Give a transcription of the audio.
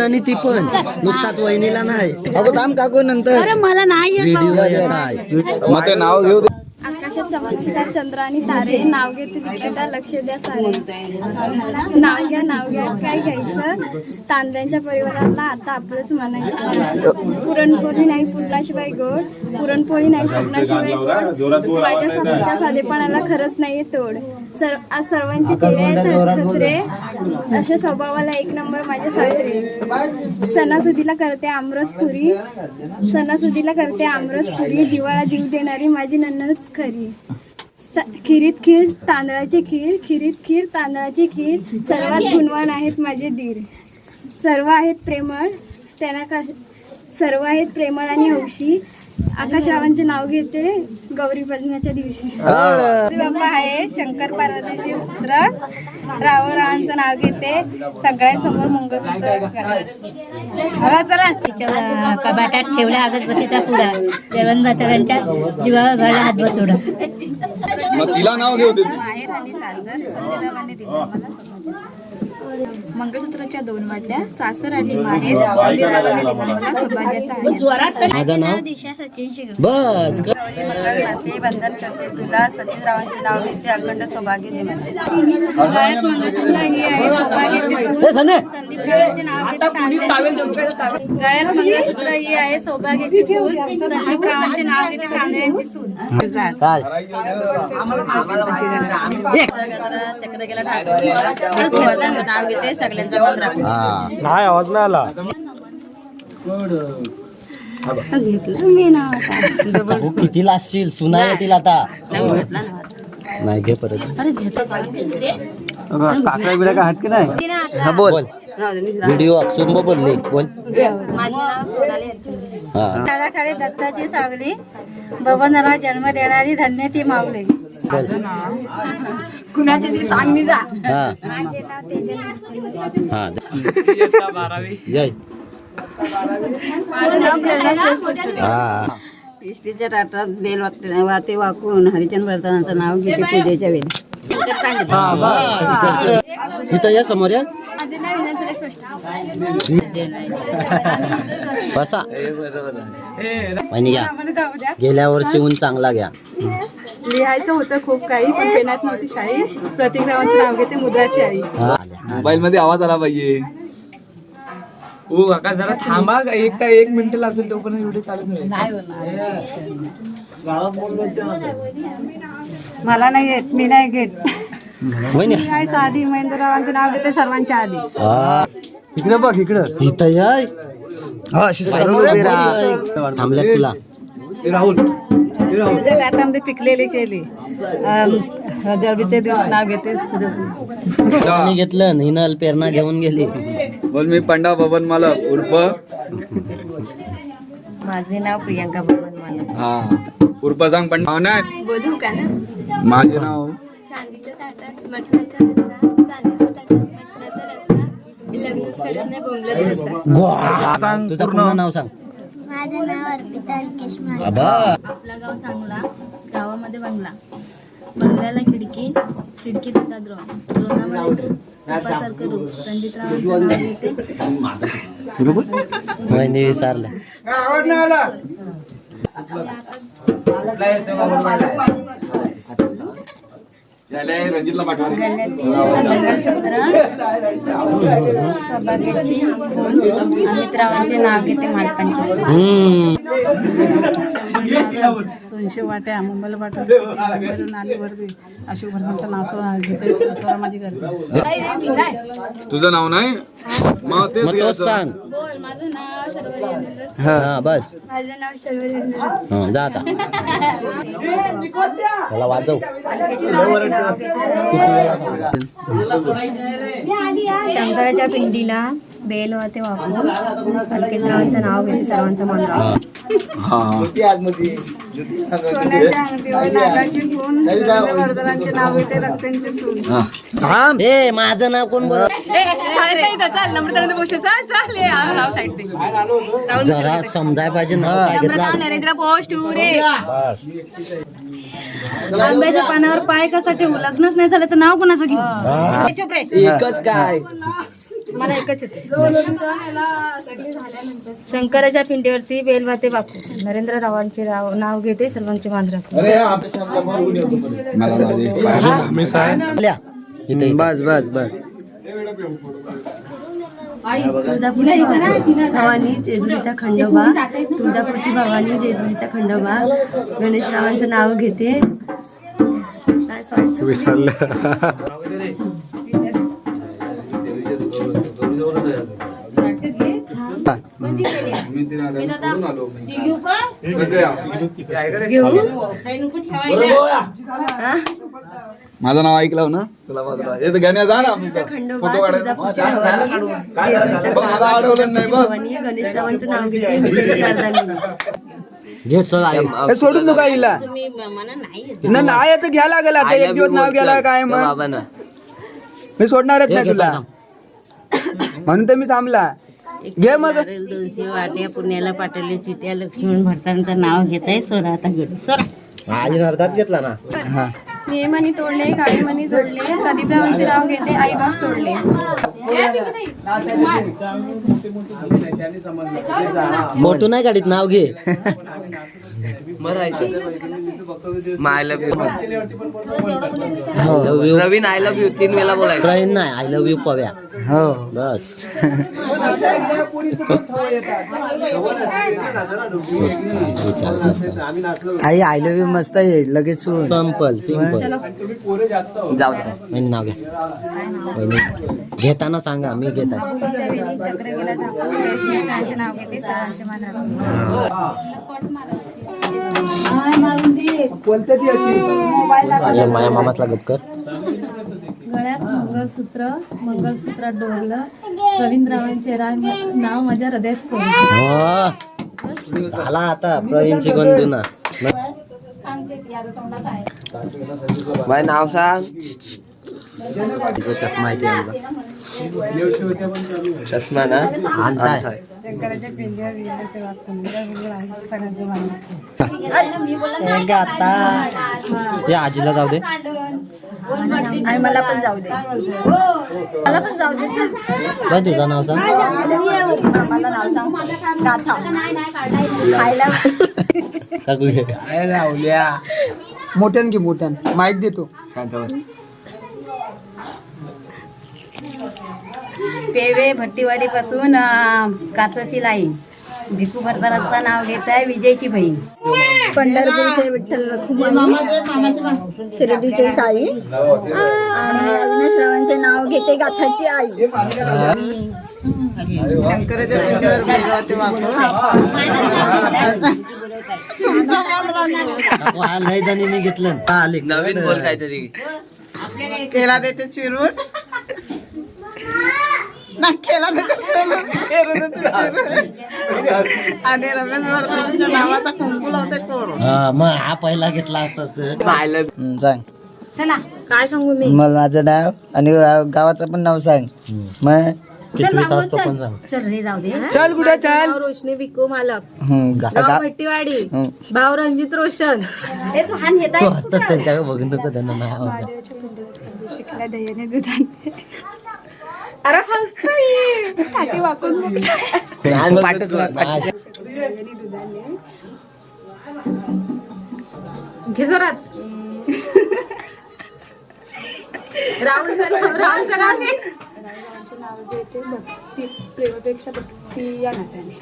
आणि ती पण. नुसताच वहिनीला नाही. अगो थांब काकू नंतर. अरे मला नाही येत. मग ते नाव घेऊ दे. आकाशात चंद्र आणि तारे नाव घेते विक्रेता लक्ष द्या सारे. नाव घ्या नाव घ्या. काय घ्यायचं? तांदळांच्या परिवाराला आता आपलंच म्हणायचं. पुरणपोळी नाही फुटल्याशिवाय गोड. पुरणपोळी नाही फुटल्याशिवाय गोड. सासूच्या साधेपणाला खरंच नाहीये तोड. सर आज सर्वांचे चेहरे हसरे अशा स्वभावाला एक नंबर माझे सासरे सणासुदीला करते आमरस पुरी. सणासुदीला करते आमरस पुरी. जीवाला जीव देणारी माझी नन्नच खरी. स- खिरीत खीर तांदळाची खीर खिरीत खीर तांदळाची खीर. सर्वात गुणवान आहेत माझे दीर. सर्व आहेत प्रेमळ. त्यांना का सर्व आहेत प्रेमळ आणि हौशी. आकाशरावांचे नाव घेते गौरी पूजनाच्या दिवशी. बाप्पा आहे शंकर पार्वतीचे पुत्र. रावरावांचं नाव घेते. सगळ्यांसमोर मंगळसूत्र करा. चला तिच्या कपाटात ठेवला अगरबत्तीचा पुडा. जेवण भातकांच्या जीवावर घाला हात बसवला मग तिला नाव घेऊ दे. माहेर आणि सासर संध्याकाळने दिलं. मला. मंगळसूत्राच्या दोन वाट्या सासर आणि माहेर. माझं नाव? दिशा सचिन बस. गौरी मंगल करते तुला. सतीशरावांचे नाव घेते अखंड सौभाग्य. गळ्यात मंगळसूत्र ही आहे सौभाग्याची फूल. ए, सने. संदीपरावांचे नाव घेते तांदळाची सून. गळ्यात मंगळसूत्र ही नाव घेते सगळ्यांचा मन राखून हा नाही आवाज नाही आला. घेतलं मी नाव किती लाजशील. सुना येतील आता. नाही घे परत. काकडा बिडा काय हात की नाही? हा बोल. व्हिडिओ अक्षुंब बोलले. बोल. माझे नाव सोनाली हा. काळाकाळी दत्ताची सावली. बबनला जन्म देणारी धन्य ती माऊली. बोल कुणाची ती सांगली जा. हा. माझे नाव तेजल हरचंद्र. हा. जय. माझं नाव प्रेरणा श्रेष्ठ हा. इष्टीच्या ताटात बेल वागते वाते वाकून हरिचंद वर्तनाचं नाव घेते पूजेच्या वेळी. हा बस इथं या समोर या. माझे नाव बसा घ्या. गेल्या वर्षीहून चांगला घ्या. लिहायचं होतं खूप काही पण पेनात नव्हती शाही प्रतिक्रावांचं नाव घेते मुद्राची आई. मोबाईल मध्ये आवाज आला पाहिजे ओ काका जरा थांबा. का एक काय एक मिनिट लागतील तोपर्यंत चालूच मला नाही येत मी नाही घेत. लिहायचं आधी महेंद्ररावांचं नाव घेते सर्वांच्या आधी. इकडे बघ इकडं. इथं या. अशी थांबल्या तुला. राहुल. हे राहुल ताटामध्ये पिकलेली केली. जळबीचे दिवस नाव घेते सुदेश घेतलं हिनल पेरणा घेऊन गेली. बोल मी पंडा बबन मला उर्फ? माझे नाव प्रियंका बबन मला हा. उर्फ सांग पंडा नाही. बोलू का ना? माझे नाव चांदीच्या ताटात मटणाचा रस्सा चांदीच्या ताटात मटणाचा रस्सा लग्नच करत नाही बोंबलत रस्सा. सांग तुझं पूर्ण नाव सांग. माझं नाव अर्पिता अल्केश आपला गाव चांगला गावामध्ये बंगला. बंगल्याला खिडकी खिडकीत होता द्रोण. द्रोणामध्ये तू रूपासारखं रूप. नाव पाठवा सौभाग्याची नाव घेते मालकांचे. हम्म दोनशे वाट्या मुंबईला अशोक नाव सो- घेते करते तुझं नाव नाही? मग तेच. सांग. बोल माझं नाव. हा बस. माझं नाव शर्वरी अनिरुद्ध. हा जा आता. मला वाजव. शंकराच्या पिंडीला बेल वापरून नाव घेते सर्वांचं मन राखून. हा. सोन्याच्या अंगठीवर नागाची खून वर्धनांचे नाव घेते रक्तांची सून. ए माझं नाव कोण बोल जरा समजाय पाहिजे नाव काय घेतलं? नरेंद्र पोस्ट रे बस. आंब्याच्या पानावर पाय कसा ठेवू? लग्नच नाही झालं तर नाव कोणाचं घेऊ? एकच काय? मला एकच येते शंकराच्या पिंडीवरती बेलभाते बापू नरेंद्र रावांचे राव नाव घेते सर्वांचे मान राखते बस बस बस तुळजापूरची भवानी जेजुरीचा खंडोबा तुळजापूरची भवानी जेजुरीचा खंडोबा गणेशरावांचं नाव घेते काय मी सोडून आलो. माझं नाव ऐकलं ना? तुला बाजूला. हे. तर गाण्या जा ना. फोटो काढायचा मला अडवलं नाही हे सोडून तू काय नाही आता घ्या लागेल आता. एक दिवस नाव घ्यायला काय मग? मी सोडणारच नाही तुला? म्हणून तर मी थांबला. घे मग. दोनशे वाट्या पुण्याला पाठवले चिट्या लक्ष्मण भरतांचं नाव घेत आहे सोरा आता गेलो सोरा. आई अर्धाच घेतला ना? नियमनी तोडले काळीमणी जोडले प्रदीपरावांचे नाव घेते आई बाप सोडले फोटो नाही. काढीत नाव घे. My love you Love you. नवीन आय लव्ह यू तीन वेळा बोलायचं. प्रवीण नाही आय लव्ह यू पव्या. हो. बस. आई आय लव्ह यू मस्त आहे लगेच. सिंपल सिंपल जाऊ दे. नाव घ्या. घेताना सांगा मी घेत चक्र गेला नाव घेते माया मामातला गप कर. गळ्यात मंगळसूत्र मंगळसूत्रात डोरलं राम नाव माझ्या हृदयात कोरलं. झाला आता प्रवीण शिकवून जुना माझं नाव सांग. चष्मा माहिती आमचा. चष्मा ना? हे आता आजीला जाऊ दे. आणि मला पण जाऊ दे. मला पण जाऊ दे. तुझं नाव सांग. मला नाव सांग. गाथा खायला लावल्या मोठ्यान घे मोठ्यान? माईक देतो. पेवे भट्टीवारी पासून काचाची लाईन भिकू भरतानाचं नाव घेत आहे विजयची बहीण. पंढरपूरचे विठ्ठल रखुमाई शिर्डीचे साई आणि अविनाशरावांचे नाव घेते गाथाची आई. लय जणींनी घेतलं नवीन बोल काहीतरी. केला देते चिरून. ना केला देते चिरून, पेरू देते चिरून. आणि रमेश वर्धनाच्या नावाचा कुंकू लावते कोरून. हा, मग हा पहिला घेतला हम्म, सांग चला. काय सांगू मी? मला माझं नाव आणि गाव- गावाचं पण नाव सांग. मग असतो चल. रे जाऊ दे. चल कुठे चल. रोशनी बिको मालक. हम्म, गा- गाव गा- भट्टीवाडी. भाव रणजित रोशन. ए तू हान त्यांच्याकडे बघून त्यांना अरे हसतोय छाती वाकून बघ. पाठच घे जोरात. राहुलचं नाव राहुलचं नाव घे राहुलचे नाव घेते भक्ती प्रेमापेक्षा भक्ती या नात्याने.